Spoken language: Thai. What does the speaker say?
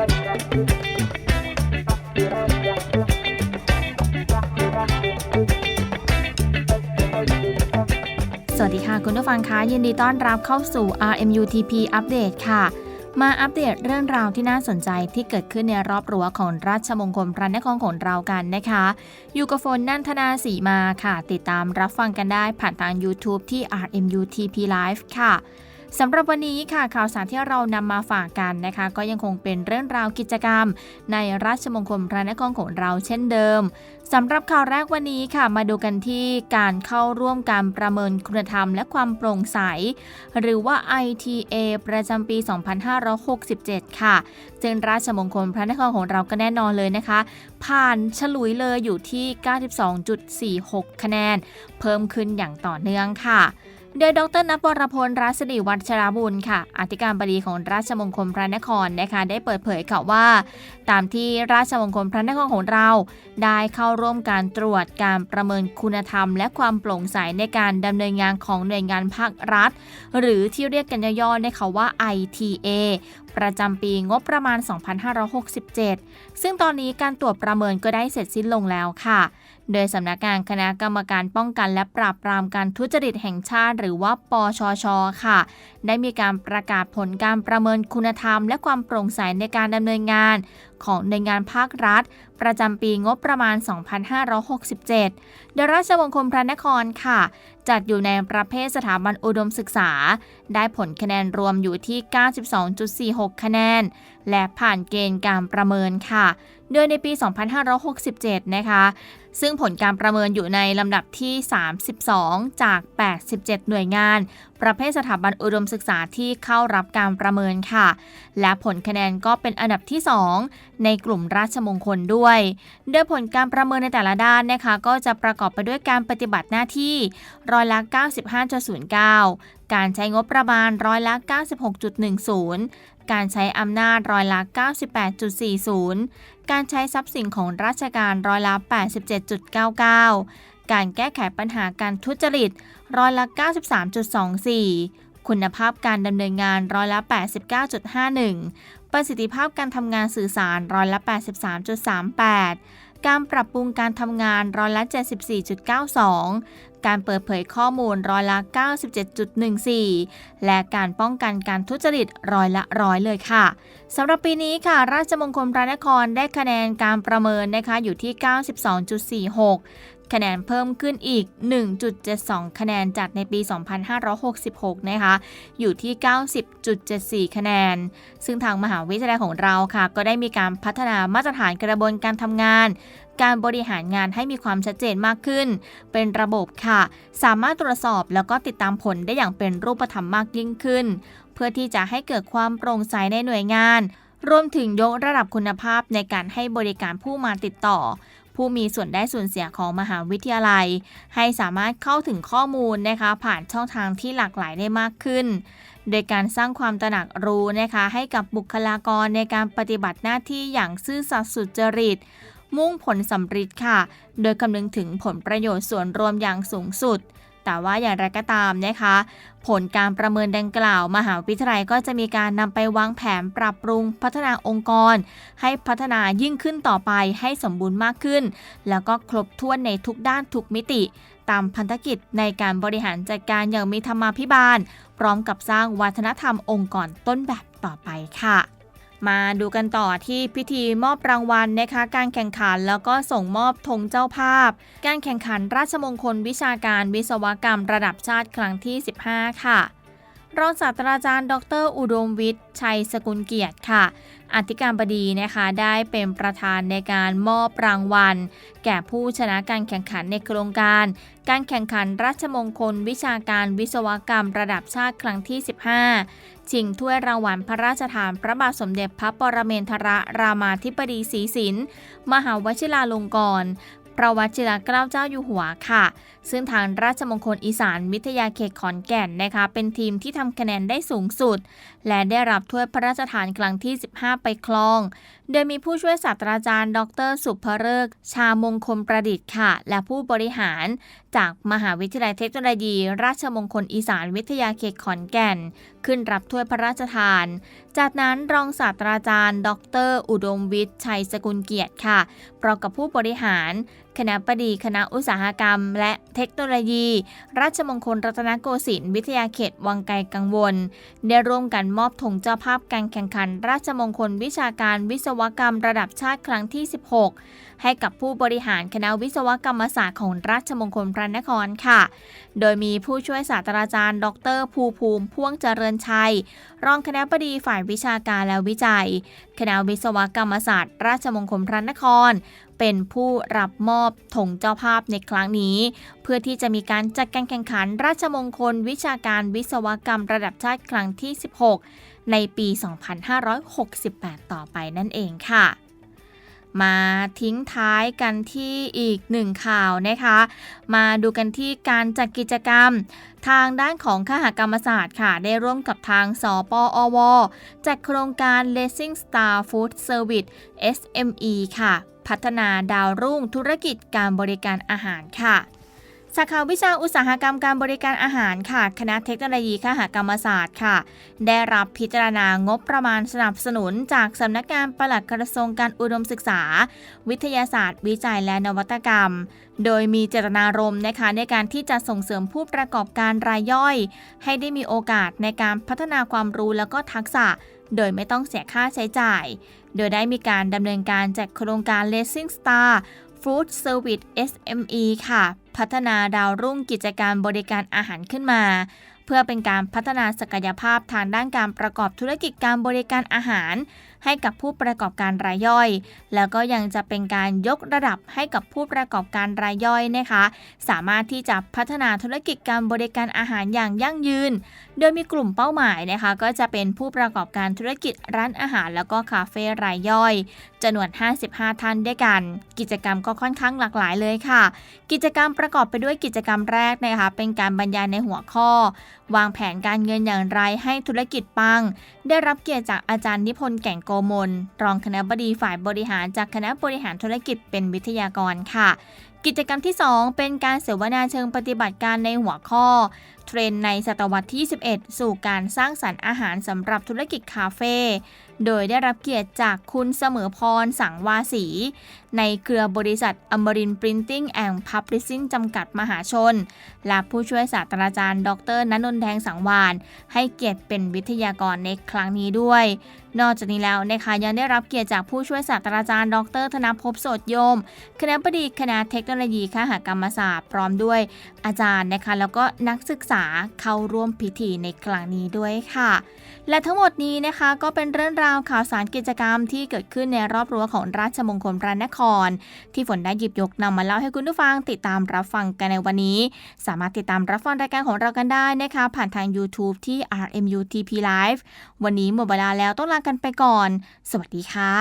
สวัสดีค่ะ คุณผู้ฟังคะยินดีต้อนรับเข้าสู่ RMUTP อัปเดตค่ะ มาอัปเดตเรื่องราวที่น่าสนใจที่เกิดขึ้นในรอบรั้วของราชมงคลพระนครของเรากันนะคะอยู่กับฝนนันทนาสีมาค่ะ ติดตามรับฟังกันได้ผ่านทาง YouTube ที่ RMUTP Live ค่ะ สำหรับวันนี้ค่ะข่าวสารที่เรานำมาฝากกันนะคะ ก็ยังคงเป็นเรื่องราวกิจกรรม ในราชมงคลพระนครของเราเช่นเดิมสำหรับข่าวแรกวันนี้ค่ะ มาดูกันที่การเข้าร่วมการประเมินคุณธรรมและความโปร่งใส หรือว่า ITA ประจำปี 2567 ค่ะซึ่งราชมงคลพระนครของเราก็แน่นอนเลยนะคะ ผ่านฉลุยเลยอยู่ที่ 92.46 คะแนน เพิ่มขึ้นอย่างต่อเนื่องค่ะ โดยดรนับวรพลรัศดีวัชราบุญค่ะ อธิการบดีของราชมงคลพระนครนะคะได้เปิดเผยค่ะว่า ตามที่ราชมงคลพระนครของเรา ได้เข้าร่วมการตรวจการประเมินคุณธรรม และความโปร่งใสในการดำเนินงานของหน่วยงานภาครัฐ หรือที่เรียกกันย่อๆนะคะว่า ITA ประจำปีงบประมาณ 2567 ซึ่งตอนนี้การตรวจประเมินก็ได้เสร็จสิ้นลงแล้วค่ะ โดยสำนักงานคณะกรรมการป้องกันและปราบปรามการทุจริตแห่งชาติ หรือว่าปชช ค่ะ ได้มีการประกาศผลการประเมินคุณธรรม และความโปร่งใสในการดำเนินงาน ของหน่วยงานภาครัฐ ประจำปีงบประมาณ 2567 โดยราชวงคมพระนครค่ะ จัดอยู่ในประเภทสถาบันอุดมศึกษา ได้ผลคะแนนรวมอยู่ที่ 92.46 คะแนนและผ่านเกณฑ์การประเมินค่ะ โดยในปี 2567 นะคะ ซึ่งผลการประเมินอยู่ในลำดับที่ 32 จาก 87 หน่วยงาน ประเภทสถาบันอุดมศึกษาที่เข้ารับการประเมินค่ะ และผลคะแนนก็เป็นอันดับที่ 2 ในกลุ่มราชมงคลด้วย โดยผลการประเมินในแต่ละด้านนะคะ ก็จะประกอบไปด้วยการปฏิบัติหน้าที่ร้อยละ 95.09 การใช้งบประมาณร้อยละ 96.10 การใช้อำนาจร้อยละ 98.40 การใช้ทรัพย์สินของราชการร้อยละ 87.99 การแก้ไขปัญหาการทุจริตร้อยละ 93.24 คุณภาพการดำเนินงานร้อยละ 89.51 ประสิทธิภาพการทำงานสื่อสารร้อยละ 83.38การปรับปรุงการทำงานร้อยละ 74.92 การเปิดเผยข้อมูลร้อยละ 97.14 และการป้องกันการทุจริตร้อยละร้อยเลยค่ะสำหรับปีนี้ค่ะ ราชมงคลพระนครได้คะแนนการประเมินนะคะอยู่ที่ 92.46คะแนนเพิ่มขึ้นอีก 1.72 คะแนนจากในปี 2566 นะคะ อยู่ที่ 90.74 คะแนน ซึ่งทางมหาวิทยาลัยของเราค่ะ ก็ได้มีการพัฒนามาตรฐานกระบวนการทำงาน การบริหารงานให้มีความชัดเจนมากขึ้น เป็นระบบค่ะ สามารถตรวจสอบแล้วก็ติดตามผลได้อย่างเป็นรูปธรรมมากยิ่งขึ้น เพื่อที่จะให้เกิดความโปร่งใสในหน่วยงาน รวมถึงยกระดับคุณภาพในการให้บริการผู้มาติดต่อ ผู้มีส่วนได้ส่วนเสียของมหาวิทยาลัย ให้สามารถเข้าถึงข้อมูลนะคะผ่านช่องทางที่หลากหลายได้มากขึ้นโดยการสร้างความตระหนักรู้นะคะให้กับบุคลากรในการปฏิบัติหน้าที่อย่างซื่อสัตย์สุจริต มุ่งผลสำเร็จค่ะ โดยคำนึงถึงผลประโยชน์ส่วนรวมอย่างสูงสุด แต่ว่าอย่างไรก็ตามนะคะ ผลการประเมินดังกล่าว มหาวิทยาลัยก็จะมีการนำไปวางแผนปรับปรุงพัฒนาองค์กร ให้พัฒนายิ่งขึ้นต่อไปให้สมบูรณ์มากขึ้น แล้วก็ครบถ้วนในทุกด้านทุกมิติ ตามพันธกิจในการบริหารจัดการอย่างมีธรรมาภิบาล พร้อมกับสร้างวัฒนธรรมองค์กรต้นแบบต่อไปค่ะ มาดูกันต่อที่พิธีมอบรางวัลนะคะ การแข่งขันแล้วก็ส่งมอบธงเจ้าภาพ การแข่งขันราชมงคลวิชาการวิศวกรรมระดับชาติครั้งที่ 15 ค่ะ รองศาสตราจารย์ ดร อุดมวิทย์ ชัยสกุลเกียรติค่ะ อธิการบดีนะคะได้เป็นประธานในการมอบรางวัล แก่ผู้ชนะการแข่งขันในโครงการ การแข่งขันราชมงคล วิชาการวิศวกรรมระดับชาติครั้งที่ 15 ชิงถ้วยรางวัลพระราชทานพระบาทสมเด็จพระปรเมนทรรามาธิบดีศรีสิน มหาวชิราลงกรณ์ ระวัชิรเกล้าเจ้าอยู่หัวค่ะ ซึ่งทางราชมงคลอีสานวิทยาเขตขอนแก่นนะคะเป็นทีมที่ทำคะแนนได้สูงสุด และได้รับถ้วยพระราชทานครั้งที่ 15 ไปครอง โดยมีผู้ช่วยศาสตราจารย์ ดร สุภเริก ชามงคลประดิษฐ์ค่ะ และผู้บริหาร จากมหาวิทยาลัยเทคโนโลยี ราชมงคลอีสานวิทยาเขตขอนแก่น ขึ้นรับถ้วยพระราชทาน จากนั้นรองศาสตราจารย์ ดร อุดมวิทย์ชัยสกุลเกียรติค่ะพร้อมกับผู้บริหารคณะบดีคณะอุตสาหกรรม และเทคโนโลยี ราชมงคลรัตนโกสินทร์วิทยาเขตวังไกลกังวล ได้ร่วมกันมอบธงเจ้าภาพการแข่งขัน ราชมงคลวิชาการวิศวกรรมระดับชาติครั้งที่ 16 ให้กับผู้บริหารคณะวิศวกรรมศาสตร์ของราชมงคลพระนครค่ะ โดยมีผู้ช่วยศาสตราจารย์ ดร ภูภูมิพ่วงเจริญชัย รองคณะบดีฝ่ายวิชาการและวิจัย คณะวิศวกรรมศาสตร์ ราชมงคลพระนคร เป็นผู้รับมอบธงเจ้าภาพในครั้งนี้ เพื่อที่จะมีการจัดการแข่งขันราชมงคล วิชาการวิศวกรรมระดับชาติครั้งที่ 16 ในปี 2568 ต่อไปนั่นเองค่ะ มาทิ้งท้ายกันที่อีกหนึ่งข่าวนะคะ มาดูกันที่การจัดกิจกรรม ทางด้านของขหกรรมศาสตร์ค่ะ ได้ร่วมกับทางสปอวจัดโครงการ Racing Star Food Service SME ค่ะ พัฒนาดาวรุ่งธุรกิจการบริการอาหารค่ะ สาขาวิชาอุตสาหกรรมการบริการอาหารค่ะ คณะเทคโนโลยีขหกรรมศาสตร์ค่ะ ได้รับพิจารณางบประมาณสนับสนุนจากสำนักงานปลัดกระทรวงการอุดมศึกษา วิทยาศาสตร์ วิจัยและนวัตกรรม โดยมีเจตนารมณ์นะคะในการที่จะส่งเสริมผู้ประกอบการรายย่อย ให้ได้มีโอกาสในการพัฒนาความรู้แล้วก็ทักษะ โดยไม่ต้องเสียค่าใช้จ่าย โดยได้มีการดำเนินการแจัดโครงการ Racing Star Food Service SME ค่ะพัฒนาดาวรุ่งกิจการบริการอาหารขึ้นมา เพื่อเป็นการพัฒนาศักยภาพทางด้านการประกอบธุรกิจการบริการอาหาร ให้กับผู้ประกอบการรายย่อย แล้วก็ยังจะเป็นการยกระดับให้กับผู้ประกอบการรายย่อยนะคะ สามารถที่จะพัฒนาธุรกิจการบริการอาหารอย่างยั่งยืน โดยมีกลุ่มเป้าหมายนะคะ ก็จะเป็นผู้ประกอบการธุรกิจร้านอาหาร แล้วก็คาเฟ่รายย่อยจำนวน 55 ท่านด้วยกัน กิจกรรมก็ค่อนข้างหลากหลายเลยค่ะ กิจกรรมประกอบไปด้วยกิจกรรมแรกนะคะเป็นการบรรยายในหัวข้อ วางแผนการเงินอย่างไรให้ธุรกิจปัง ได้รับเกียรติจากอาจารย์นิพนธ์แก่งโกมล รองคณะบดีฝ่ายบริหารจากคณะบริหารธุรกิจเป็นวิทยากรค่ะ กิจกรรมที่ 2 เป็นการเสวนาเชิงปฏิบัติการในหัวข้อ เทรนในศตวรรษที่11สู่การสร้างสรรค์อาหารสำหรับธุรกิจคาเฟ่ โดยได้รับเกียรติจากคุณเสมอพรสังวาสี ในเครือบริษัทอมรินปรินติ้งแอนด์พับลิซิ่งจำกัดมหาชน และผู้ช่วยศาสตราจารย์ ดรนนนท์แดงสังวาน ให้เกียรติเป็นวิทยากรในครั้งนี้ด้วย นอกจากนี้แล้วนะคะยังได้รับเกียรติจากผู้ช่วยศาสตราจารย์ ดร ธนภพโสดโยม คณะบดีคณะเทคโนโลยีคหกรรมศาสตร์พร้อมด้วยอาจารย์นะคะแล้วก็นักศึกษาเข้าร่วมพิธีในครั้งนี้ด้วยค่ะ และทั้งหมดนี้นะคะก็เป็นเรื่องราวข่าวสารกิจกรรมที่เกิดขึ้นในรอบรั้วของราชมงคลพระนคร ที่ฝนได้หยิบยกนำมาเล่าให้คุณผู้ฟังติดตามรับฟังกันในวันนี้ สามารถติดตามรับฟังรายการของเรากันได้นะคะผ่านทาง YouTube ที่ RMUTP Live วันนี้หมดเวลาแล้วต้องลากันไปก่อน สวัสดีค่ะ